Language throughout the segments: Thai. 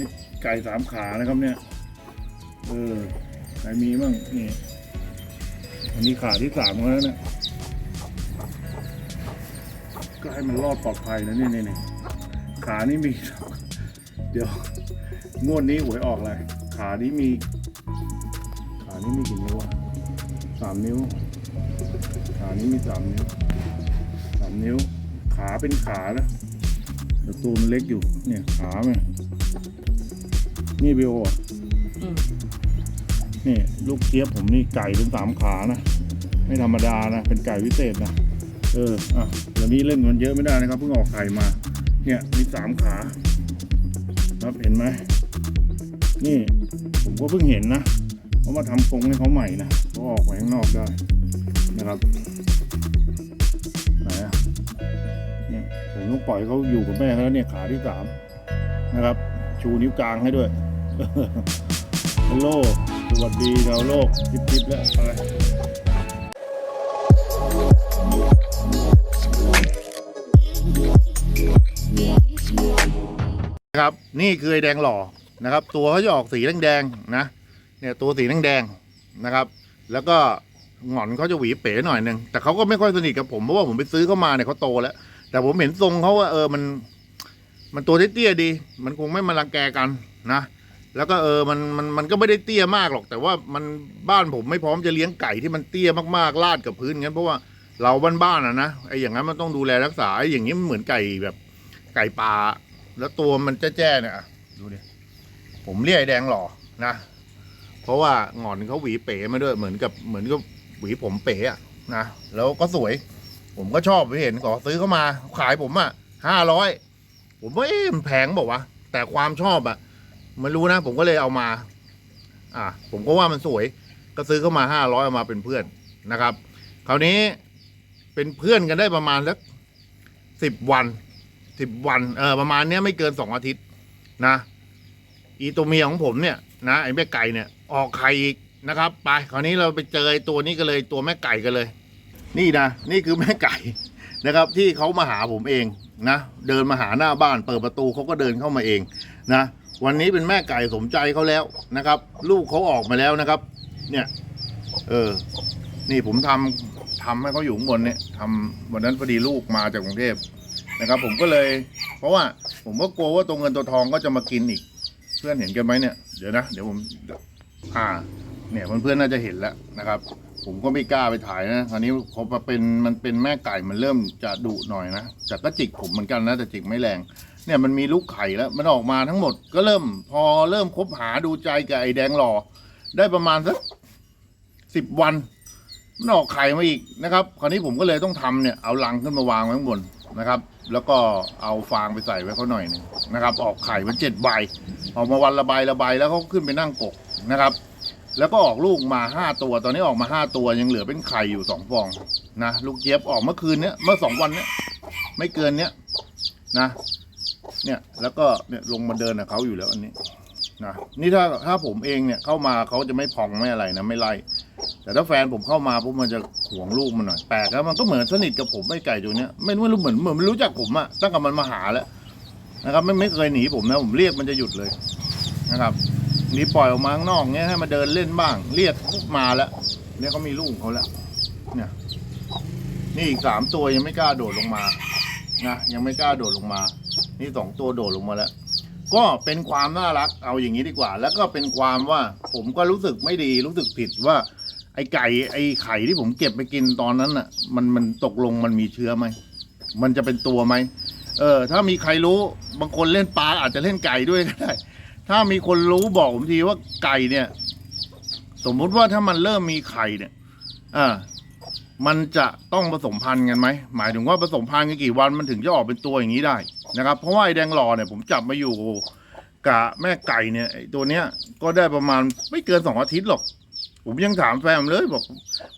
นี่ไก่สามขานะครับเนี่ย เออไหนมีบ้างนี่ อันนี้ขาที่สามแล้วนี่ยก็ให้มันรอดปลอดภัยนะนี่นี่นี่ขานี่มี เดี๋ยวงวดนี้หวยออกเลยขานี้มี ขานี้มีกี่นิ้วอะสามนิ้ว ขานี้มีสามนิ้วสามนิ้ว ขาเป็นขานะแต่ตัวมันเล็กอยู่ เนี่ยขามั นนี่บิโออะอืมนี่ลูกเจี๊ยบผมนี่ไก่เป็นสามขานะ ไม่ธรรมดานะ เป็นไก่วิเศษนะ เออ อะเดี๋ยวนี้เล่นมันเยอะไม่ได้นะครับเพิ่งออกไข่มา เนี่ยมีสามขา ครับเห็นไหม นี่ผมก็เพิ่งเห็นนะเขามาทำกรงให้เขาใหม่นะเขาออกไปข้างนอกได้นะครับไหนอะเนี่ยผมต้องปล่อยเขาอยู่กับแม่เขาแล้วเนี่ยขาที่สามนะครับ ชูนิ้วกลางให้ด้วย ฮัลโหลสวัสดีชาวโลกจิบจิบแล้วไปครับนี่คือไอแดงหล่อนะครับ ตัวเขาจะออกสีแดงๆนะเนี่ยตัวสีแดงๆนะครับ แล้วก็หงอนเขาจะหวีเป๋หน่อยหนึ่งแต่เขาก็ไม่ค่อยสนิทกับผมเพราะว่าผมไปซื้อเขามาเนี่ยเขาโตแล้ว แต่ผมเห็นทรงเขาว่าเออมัน มันตัวเตี้ยๆดี มันคงไม่มารังแกกันนะ แล้วก็เออมันมันมันก็ไม่ได้เตี้ยมากหรอก แต่ว่ามันบ้านผมไม่พร้อมจะเลี้ยงไก่ที่มันเตี้ยมากๆลาดกับพื้นงั้นเพราะว่าเราบ้านๆอะนะไอ้อย่างนั้นมันต้องดูแลรักษาไอ้อย่างนี้มันเหมือนไก่แบบไก่ป่าแล้วตัวมันแจ้ๆเนี่ยอะดูดิผมเรียกไอ้แดงหล่อนะเพราะว่าหงอนเขาหวีเป๋มาด้วยเหมือนกับเหมือนกับหวีผมเป๋อะนะแล้วก็สวย ผมก็ชอบไปเห็นขอซื้อเข้ามาขายผมอะห้าร้อยผมว่าเอ๊ะมันแพงบอกว่าแต่ความชอบอะ ไม่รู้นะ ผมก็เลยเอามา อะผมก็ว่ามันสวย ก็ซื้อเข้ามาห้าร้อยเอามาเป็นเพื่อนนะครับ คราวนี้เป็นเพื่อนกันได้ประมาณสักสิบวันสิบวัน เออประมาณเนี้ยไม่เกินสองอาทิตย์นะ อีตัวเมียของผมเนี่ยนะไอ้แม่ไก่เนี่ย ออกไข่อีกนะครับ ไปคราวนี้เราไปเจอตัวนี้กันเลยตัวแม่ไก่กันเลย นี่นะนี่คือแม่ไก่นะครับ ที่เขามาหาผมเองนะ เดินมาหาหน้าบ้าน เปิดประตูเขาก็เดินเข้ามาเองนะ วันนี้เป็นแม่ไก่สมใจเขาแล้วนะครับ ลูกเขาออกมาแล้วนะครับ เนี่ย เออ นี่ผมทำทำให้เขาอยู่ข้างบนเนี่ยทำวันนั้นพอดีลูกมาจากกรุงเทพนะครับ ผมก็เลย เพราะว่า ผมก็กลัวว่าตัวเงินตัวทองก็จะมากินอีก เพื่อนเห็นกันไหมเนี่ยเดี๋ยวนะเดี๋ยวผม อ่า เนี่ยเพื่อนๆน่าจะเห็นแล้วนะครับ ผมก็ไม่กล้าไปถ่ายนะคราวนี้พอมาเป็นมันเป็นแม่ไก่มันเริ่มจะดุหน่อยนะแต่ก็จิกผมเหมือนกันนะแต่จิกไม่แรง เนี่ยมันมีลูกไข่แล้ว มันออกมาทั้งหมด ก็เริ่มพอเริ่มคบหาดูใจกับไอ้แดงหล่อได้ประมาณสักสิบวันมันออกไข่มาอีกนะครับ คราวนี้ผมก็เลยต้องทำเนี่ยเอาลังขึ้นมาวางไว้ข้างบนนะครับ แล้วก็เอาฟางไปใส่ไว้เขาหน่อยนึงนะครับ ออกไข่มันเจ็ดใบออกมาวันละใบละใบแล้วเขาขึ้นไปนั่งกกนะครับ แล้วก็ออกลูกมาห้าตัวตอนนี้ออกมาห้าตัวยังเหลือเป็นไข่อยู่สองฟองนะลูกเจี๊ยบออกเมื่อคืนเนี้ยเมื่อสองวันเนี้ยไม่เกินเนี้ยนะ เนี่ยแล้วก็เนี่ยลงมาเดินกับเขาอยู่แล้วอันนี้นะนี่ถ้าถ้าผมเองเนี่ยเข้ามาเขาจะไม่พองไม่อะไรนะไม่ไล่แต่ถ้าแฟนผมเข้ามาปุ๊บมันจะหวงลูกมันหน่อยแปลกแล้วมันก็เหมือนสนิทกับผมไอ้ไก่ตัวเนี้ยไม่รู้เหมือนเหมือนมันรู้จักผมอะตั้งแต่มันมาหาแล้วนะครับ ไม่ไม่เคยหนีผมนะผมเรียกมันจะหยุดเลยนะครับ นี่ปล่อยออกมาข้างนอกเงี้ยให้มาเดินเล่นบ้าง เรียกมาแล้วเนี่ยเขามีลูกของเขาแล้วเนี่ย นี่อีกสามตัวยังไม่กล้าโดดลงมานะยังไม่กล้าโดดลงมา นี่สองตัวโดดลงมาแล้ว ก็เป็นความน่ารักเอาอย่างนี้ดีกว่า แล้วก็เป็นความว่าผมก็รู้สึกไม่ดีรู้สึกผิดว่า ไอ้ไก่ไอ้ไข่ที่ผมเก็บไปกินตอนนั้นน่ะ มันมันตกลงมันมีเชื้อไหมมันจะเป็นตัวไหมเออ ถ้ามีใครรู้บางคนเล่นปลาอาจจะเล่นไก่ด้วยก็ได้ ถ้ามีคนรู้บอกผมทีว่าไก่เนี่ย สมมุติว่าถ้ามันเริ่มมีไข่เนี่ยอ่ามันจะต้องผสมพันธุ์กันไหมหมายถึงว่าผสมพันธุ์กันกี่วันมันถึงจะออกเป็นตัวอย่างนี้ได้นะครับ เพราะว่าไอ้แดงหล่อเนี่ยผมจับมาอยู่กับแม่ไก่เนี่ยไอ้ตัวเนี้ยก็ได้ประมาณไม่เกินสองอาทิตย์หรอก ผมยังถามแฟนเลยบอก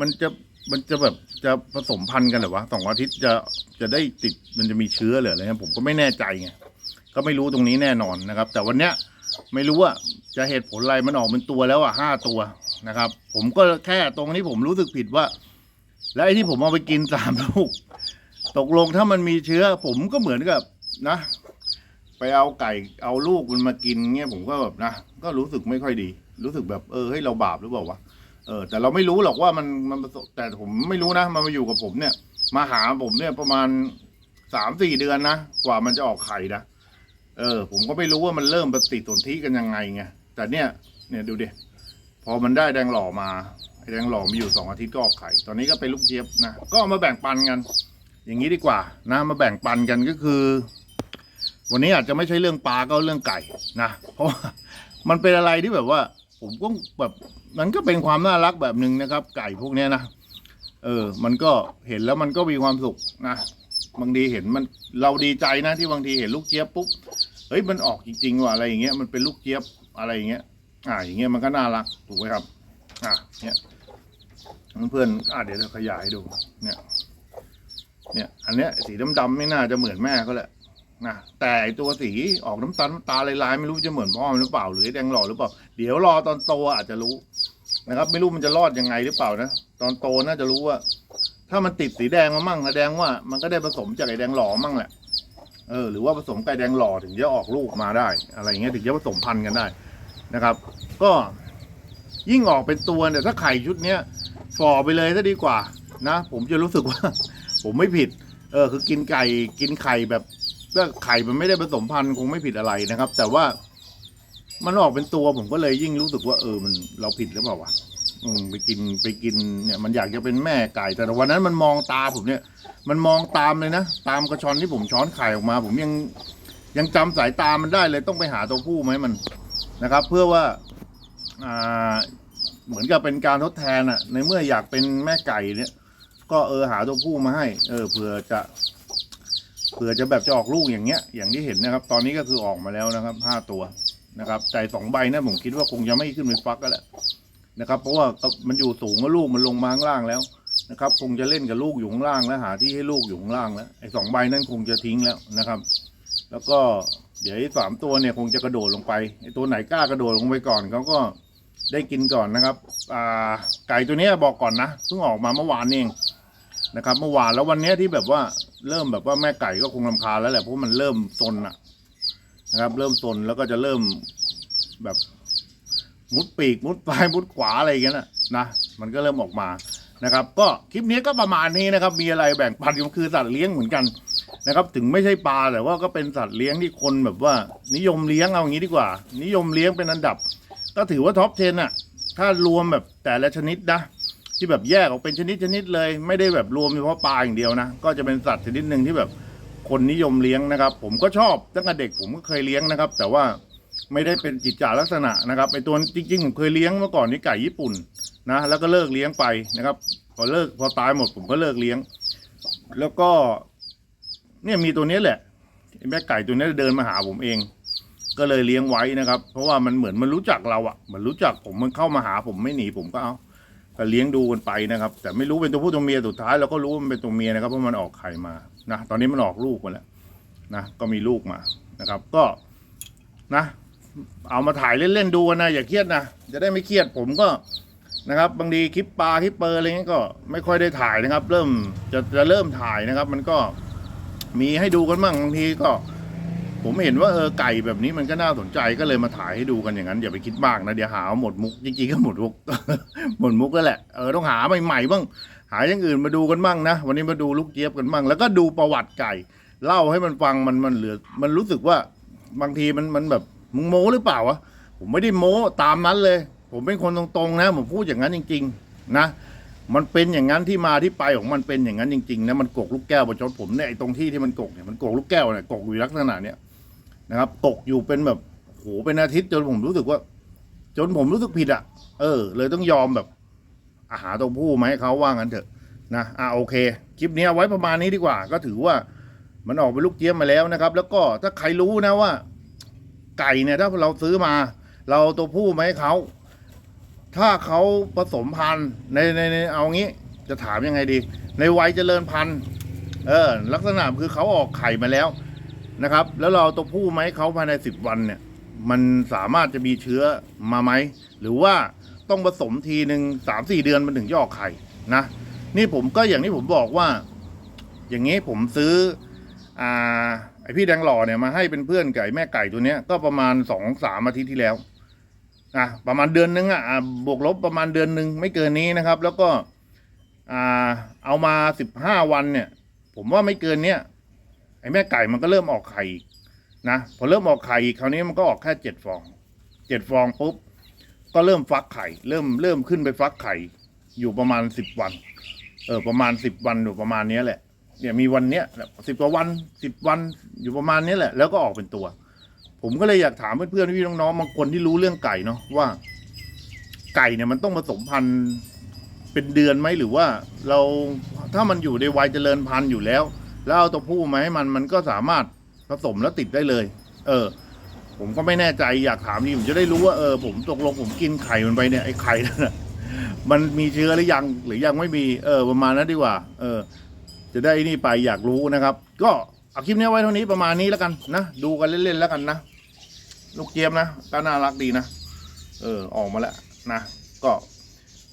มันจะมันจะแบบจะผสมพันธุ์กันเหรอวะสองอาทิตย์จะจะได้ติดมันจะมีเชื้อหรืออะไรผมก็ไม่แน่ใจไงก็ไม่รู้ตรงนี้แน่นอนนะครับ แต่วันเนี้ย ไม่รู้ว่าจะเหตุผลอะไรมันออกเป็นตัวแล้วอะห้าตัวนะครับ ผมก็แค่ตรงนี้ผมรู้สึกผิดว่า แล้วไอ้ที่ผมเอาไปกินสามลูก ตกลงถ้ามันมีเชื้อ ผมก็เหมือนกับนะ ไปเอาไก่เอาลูกมันมากินเงี้ยผมก็แบบนะก็รู้สึกไม่ค่อยดี รู้สึกแบบเออเฮ้เราบาปหรือเปล่าวะเออแต่เราไม่รู้หรอกว่ามันมันแต่ผมไม่รู้นะมันมาอยู่กับผมเนี่ย มาหาผมเนี่ยประมาณสามสี่เดือนนะกว่ามันจะออกไข่นะ เออ ผมก็ไม่รู้ว่ามันเริ่มปฏิสนธิกันยังไงไงแต่เนี่ยเนี่ยดูดิพอมันได้แดงหล่อมาแดงหล่อมีอยู่สองอาทิตย์ก็ออกไข่ตอนนี้ก็เป็นลูกเจี๊ยบนะก็เอามาแบ่งปันกัน อย่างนี้ดีกว่านะมาแบ่งปันกันก็คือ วันนี้อาจจะไม่ใช่เรื่องปลาก็เรื่องไก่นะเพราะมันเป็นอะไรที่แบบว่า ผมก็แบบมันก็เป็นความน่ารักแบบหนึ่งนะครับ ไก่พวกนี้นะเออ มันก็เห็นแล้วมันก็มีความสุขนะ บางทีเห็นมันเราดีใจนะที่บางทีเห็นลูกเจี๊ยบปุ๊บเฮ้ยมันออกจริงๆว่ะอะไรอย่างเงี้ยมันเป็นลูกเจี๊ยบอะไรอย่างเงี้ย อ่า อย่างเงี้ยมันก็น่ารักถูกไหมครับ อ่าเนี่ยเพื่อนอ่าเดี๋ยวจะขยายให้ดูเนี่ย เนี่ยอันเนี้ยสีดำๆไม่น่าจะเหมือนแม่เขาแหละนะแต่ตัวสีออกน้ำตาลน้ำตาลายๆไม่รู้จะเหมือนพ่อมันหรือเปล่าหรือแดงหล่อหรือเปล่า เดี๋ยวรอตอนโตอาจจะรู้นะครับ ไม่รู้มันจะรอดยังไงหรือเปล่านะตอนโตน่าจะรู้ว่า ถ้ามันติดสีแดงมามั่งแสดงว่ามันก็ได้ผสมจากไอแดงหล่อมั่งแหละเออหรือว่าผสมไก่แดงหล่อถึงจะออกลูกมาได้ อะไรเงี้ยถึงจะผสมพันธุ์กันได้นะครับ ก็ยิ่งออกเป็นตัวเนี่ยถ้าไข่ชุดเนี้ยฝ่อไปเลยซะดีกว่านะ ผมจะรู้สึกว่า ผมไม่ผิด เออ คือกินไก่กินไข่แบบถ้าไข่มันไม่ได้ผสมพันธุ์คงไม่ผิดอะไรนะครับ แต่ว่ามันออกเป็นตัวผมก็เลยยิ่งรู้สึกว่าเออมันเราผิดหรือเปล่าวะ อืมไปกินไปกินเนี่ยมันอยากจะเป็นแม่ไก่ แต่วันนั้นมันมองตาผมเนี่ย มันมองตามเลยนะตามกระชอนที่ผมช้อนไข่ออกมา ผมยังยังจำสายตามันได้เลยต้องไปหาตัวผู้ไหมมันนะครับ เพื่อว่าอ่าเหมือนกับเป็นการทดแทนอะในเมื่ออยากเป็นแม่ไก่เนี่ย ก็เออหาตัวผู้มาให้ เออเผื่อจะเผื่อจะแบบจะออกลูกอย่างเงี้ย อย่างที่เห็นนะครับ ตอนนี้ก็คือออกมาแล้วนะครับห้าตัวนะครับใจสองใบนะผมคิดว่าคงจะไม่ขึ้นไปฟักก็แหละ นะครับ เพราะว่ามันอยู่สูงแล้วลูกมันลงมาข้างล่างแล้วนะครับ คงจะเล่นกับลูกอยู่ข้างล่างแล้วหาที่ให้ลูกอยู่ข้างล่างแล้วไอ้สองใบนั้นคงจะทิ้งแล้วนะครับ แล้วก็เดี๋ยวไอ้สามตัวเนี่ยคงจะกระโดดลงไปไอ้ตัวไหนกล้ากระโดดลงไปก่อนเขาก็ได้กินก่อนนะครับอ่าไก่ตัวนี้บอกก่อนนะเพิ่งออกมาเมื่อวานเองนะครับ เมื่อวานแล้ววันนี้ที่แบบว่าเริ่มแบบว่าแม่ไก่ก็คงลำคาแล้วแหละเพราะมันเริ่มซนอะนะครับ เริ่มซนแล้วก็จะเริ่มแบบ มุดปีกมุดซ้ายมุดขวาอะไรอย่างเงี้ยนะนะมันก็เริ่มออกมานะครับ ก็คลิปนี้ก็ประมาณนี้นะครับ มีอะไรแบ่งปันก็คือสัตว์เลี้ยงเหมือนกันนะครับ ถึงไม่ใช่ปลาแต่ว่าก็เป็นสัตว์เลี้ยงที่คนแบบว่า นิยมเลี้ยงเอาอย่างนี้ดีกว่า นิยมเลี้ยงเป็นอันดับ ก็ถือว่าท็อป 10อะถ้ารวมแบบแต่ละชนิดนะที่แบบแยกออกเป็นชนิดชนิดเลย ไม่ได้แบบรวมเฉพาะปลาอย่างเดียวนะก็จะเป็นสัตว์ชนิดหนึ่งที่แบบคนนิยมเลี้ยงนะครับ ผมก็ชอบตั้งแต่เด็กผมก็เคยเลี้ยงนะครับ แต่ว่า ไม่ได้เป็นจิตจาลักษณะนะครับไอตัวจริงๆผมเคยเลี้ยงเมื่อก่อนนี่ไก่ญี่ปุ่นนะแล้วก็เลิกเลี้ยงไปนะครับ พอเลิกพอตายหมดผมก็เลิกเลี้ยง แล้วก็ เนี่ยมีตัวนี้แหละแม่ไก่ตัวนี้เดินมาหาผมเอง ก็เลยเลี้ยงไว้นะครับ เพราะว่ามันเหมือนมันรู้จักเราอะมันรู้จักผมมันเข้ามาหาผมไม่หนีผมก็เอาก็เลี้ยงดูกันไปนะครับ แต่ไม่รู้เป็นตัวผู้ตัวเมียสุดท้ายเราก็รู้ว่ามันเป็นตัวเมียนะครับเพราะมันออกไข่มานะตอนนี้มันออกลูกมาแล้วนะก็มีลูกมานะครับ ก็นะ เอามาถ่ายเล่นๆดูนะอย่าเครียดนะจะได้ไม่เครียดผมก็นะครับบางทีคลิปปลาคลิปเปอร์อะไรเงี้ยก็ไม่ค่อยได้ถ่ายนะครับ เริ่มจะจะเริ่มถ่ายนะครับ มันก็มีให้ดูกันบ้างบางทีก็ ผมเห็นว่าเออไก่แบบนี้มันก็น่าสนใจก็เลยมาถ่ายให้ดูกันอย่างนั้นอย่าไปคิดมากนะเดี๋ยวหาหมดมุกจริงๆก็หมดมุกหมดมุกแล้วแหละเออต้องหาใหม่ๆบ้างหาอย่างอื่นมาดูกันบ้างนะวันนี้มาดูลูกเจี๊ยบกันบ้างแล้วก็ดูประวัติไก่ เล่าให้มันฟังมันมันเหลือ มันรู้สึกว่าบางทีมันมันแบบ มึงโม้หรือเปล่าวะผมไม่ได้โม้ตามนั้นเลย ผมเป็นคนตรงๆนะ ผมพูดอย่างนั้นจริง ๆ นะ มันเป็นอย่างนั้นที่มาที่ไปของมันเป็นอย่างนั้นจริงๆนะมันกกลูกแก้วประชดผมเนี่ยไอ้ตรงที่ที่มันกกเนี่ยมันกกลูกแก้วเนี่ยกกอยู่ลักษณะเนี้ยนะครับตกอยู่เป็นแบบโหเป็นอาทิตย์จนผมรู้สึกว่า จนผมรู้สึกผิดอะ เออ เลยต้องยอมแบบ อาหารตัวผู้มาให้เขาว่างั้นเถอะนะอ่าโอเคคลิปนี้ไว้ประมาณนี้ดีกว่า ก็ถือว่ามันออกเป็นลูกเจี๊ยบมาแล้วนะครับ แล้วก็ถ้าใครรู้นะว่า ไก่เนี่ยถ้าเราซื้อมา เราตัวผู้มาให้เขา ถ้าเขาผสมพันธุ์ในในในเอางี้จะถามยังไงดี ในวัยเจริญพันธุ์เออ ลักษณะคือเขาออกไข่มาแล้วนะครับ แล้วเราตัวผู้มาให้เขาภายในสิบวันเนี่ย มันสามารถจะมีเชื้อมาไหม หรือว่าต้องผสมทีหนึ่งสามสี่เดือนมันถึงจะออกไข่นะนี่ผมก็อย่างที่ผมบอกว่า อย่างนี้ผมซื้ออ่า ออพี่แดงหล่อเนี่ยมาให้เป็นเพื่อนไก่แม่ไก่ตัวเนี้ยก็ประมาณสองสามอาทิตย์ที่แล้วอะประมาณเดือนนึงอะอะบวกลบประมาณเดือนหนึ่งไม่เกินนี้นะครับ แล้วก็อ่าเอามาสิบห้าวันเนี่ย ผมว่าไม่เกินเนี้ยไอ้แม่ไก่มันก็เริ่มออกไข่นะพอเริ่มออกไข่อีกคราวนี้มันก็ออกแค่เจ็ดฟองเจ็ดฟองปุ๊บก็เริ่มฟักไข่ เริ่มเริ่มขึ้นไปฟักไข่ อยู่ประมาณสิบวัน เออประมาณสิบวันอยู่ประมาณเนี้ยแหละ เนี่ยมีวันเนี้ยสิบกว่าวันสิบวันอยู่ประมาณนี้แหละ แล้วก็ออกเป็นตัว ผมก็เลยอยากถามเพื่อนๆพี่น้องๆบางคนที่รู้เรื่องไก่เนาะว่า ไก่เนี่ยมันต้องผสมพันธุ์เป็นเดือนไหมหรือว่า เราถ้ามันอยู่ในวัยเจริญพันธุ์อยู่แล้ว แล้วเอาตัวผู้มาให้มันมันก็สามารถผสมแล้วติดได้เลย เออ ผมก็ไม่แน่ใจอยากถามนี่ผมจะได้รู้ว่าเออผมตกลงผมกินไข่มันไปเนี่ยไอ้ไข่นั่นมันมีเชื้อหรือยังหรือยังไม่มีเออประมาณนั้นดีกว่า เออ จะได้นี่ไปอยากรู้นะครับ ก็เอาคลิปนี้ไว้เท่านี้ประมาณนี้แล้วกันนะดูกันเล่นๆแล้วกันนะลูกเจี๊ยบนะก็น่ารักดีนะเออออกมาแล้วนะก็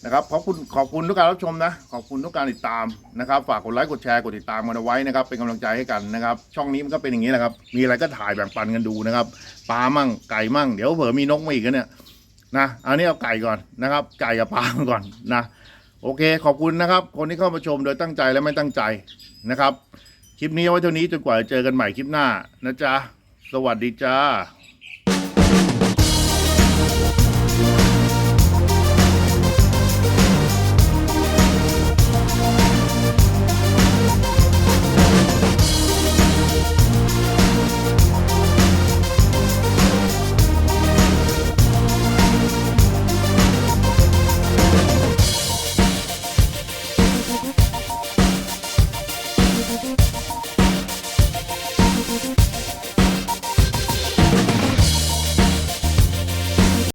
นะครับขอบคุณขอบคุณทุกการรับชมนะ ขอบคุณทุกการติดตามนะครับ ฝากกดไลค์กดแชร์กดติดตามกันเอาไว้นะครับ เป็นกำลังใจให้กันนะครับ ช่องนี้มันก็เป็นอย่างนี้แหละครับ มีอะไรก็ถ่ายแบ่งปันกันดูนะครับปลามั่งไก่มั่งเดี๋ยวเผื่อมีนกมาอีกนะเนี่ยนะอันนี้เอาไก่ก่อนนะครับ ไก่กับปลามาก่อนนะ โอเค ขอบคุณนะครับ คนที่เข้ามาชมโดยตั้งใจและไม่ตั้งใจนะครับ คลิปนี้เอาไว้เท่านี้จนกว่าจะเจอกันใหม่คลิปหน้านะจ๊ะ สวัสดีจ้า